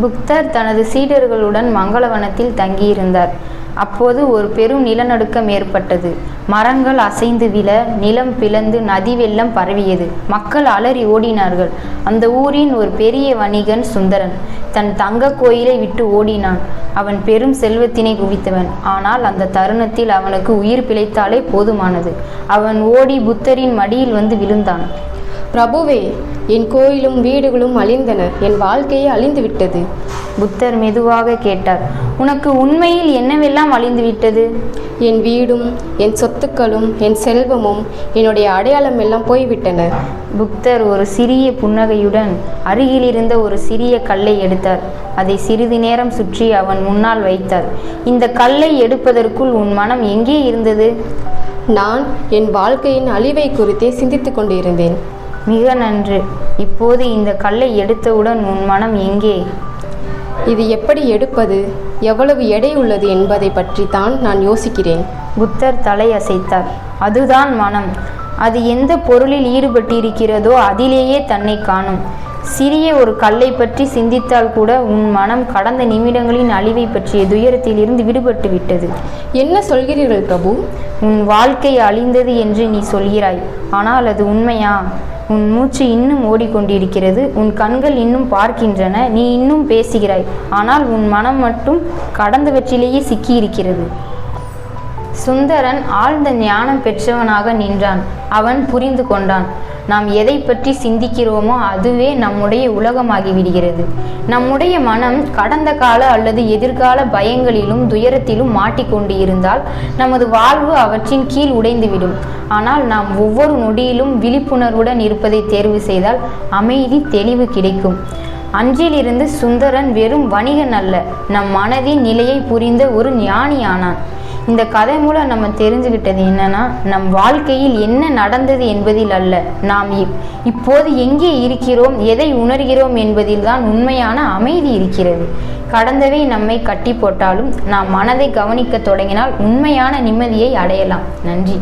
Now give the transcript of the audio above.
புக்தர் தனது சீடர்களுடன் மங்களவனத்தில் தங்கியிருந்தார். அப்போது ஒரு பெரும் நிலநடுக்கம் ஏற்பட்டது. மரங்கள் அசைந்து விழ நிலம் பிளந்து நதி வெள்ளம் பரவியது. மக்கள் அலறி ஓடினார்கள். அந்த ஊரின் ஒரு பெரிய வணிகன் சுந்தரன் தன் தங்க கோயிலை விட்டு ஓடினான். அவன் பெரும் செல்வத்தினை குவித்தவன். ஆனால் அந்த தருணத்தில் அவனுக்கு உயிர் பிழைத்தாலே போதுமானது. அவன் ஓடி புத்தரின் மடியில் வந்து விழுந்தான். பிரபுவே என் கோயிலும் வீடுகளும் அழிந்தன. என் வாழ்க்கையே அழிந்து விட்டது புத்தர் மெதுவாக கேட்டார் உனக்கு உண்மையில் என்னவெல்லாம் அழிந்து விட்டது என் வீடும் என் சொத்துக்களும் என் செல்வமும் என்னுடைய அடையாளம் எல்லாம் போய்விட்டன. புத்தர் ஒரு சிறிய புன்னகையுடன் அருகில் இருந்த ஒரு சிறிய கல்லை எடுத்தார். அதை சிறிது நேரம் சுற்றி அவன் முன்னால் வைத்தார். இந்த கல்லை எடுப்பதற்குள் உன் மனம் எங்கே இருந்தது? நான் என் வாழ்க்கையின் அழிவை குறித்தே சிந்தித்துக் கொண்டிருந்தேன். மிக நன்று. இப்போது இந்த கல்லை எடுத்தவுடன் உன் மனம் எங்கே? இது எப்படி எடுப்பது? எவ்வளவு எடை உள்ளது என்பதை பற்றி தான் நான் யோசிக்கிறேன். புத்தர் தலை அசைத்தார். அதுதான் மனம். அது எந்த பொருளில் ஈடுபட்டிருக்கிறதோ அதிலேயே தன்னை காணும். சிறிய ஒரு கல்லை பற்றி சிந்தித்தால் கூட உன் மனம் கடந்த நிமிடங்களின் அழிவை பற்றிய துயரத்திலிருந்து விடுபட்டு விட்டது. என்ன சொல்கிறீர்கள் பிரபு? உன் வாழ்க்கை அழிந்தது என்று நீ சொல்கிறாய். ஆனால் அது உண்மையா? உன் மூச்சு இன்னும் ஓடிக்கொண்டிருக்கிறது உன் கண்கள் இன்னும் பார்க்கின்றன நீ இன்னும் பேசுகிறாய் ஆனால் உன் மனம் மட்டும் கடந்தவற்றிலேயே சிக்கியிருக்கிறது. சுந்தரன் ஆழ்ந்த ஞானம் பெற்றவனாக நின்றான். அவன் புரிந்து கொண்டான். நாம் எதை பற்றி சிந்திக்கிறோமோ அதுவே நம்முடைய உலகமாகி விடுகிறது நம்முடைய மனம் கடந்த கால அல்லது எதிர்கால பயங்களிலும் துயரத்திலும் மாட்டிக்கொண்டு இருந்தால் நமது வாழ்வு அவற்றின் கீழ் உடைந்துவிடும். ஆனால் நாம் ஒவ்வொரு நொடியிலும் விழிப்புணர்வுடன் இருப்பதை தேர்வு செய்தால் அமைதி தெளிவு கிடைக்கும். அன்றிலிருந்து சுந்தரன் வெறும் வணிகன் அல்ல நம் மனதின் நிலையை புரிந்த ஒரு ஞானி ஆனான் இந்த கதை மூலம் நம்ம தெரிஞ்சுக்கிட்டது என்னன்னா நம் வாழ்க்கையில் என்ன நடந்தது என்பதில் அல்ல. நாம் இப்- இப்போது எங்கே இருக்கிறோம் எதை உணர்கிறோம் என்பதில் தான் உண்மையான அமைதி இருக்கிறது. கடந்தவை நம்மை கட்டி போட்டாலும் நாம் மனதை கவனிக்க தொடங்கினால் உண்மையான நிம்மதியை அடையலாம். நன்றி.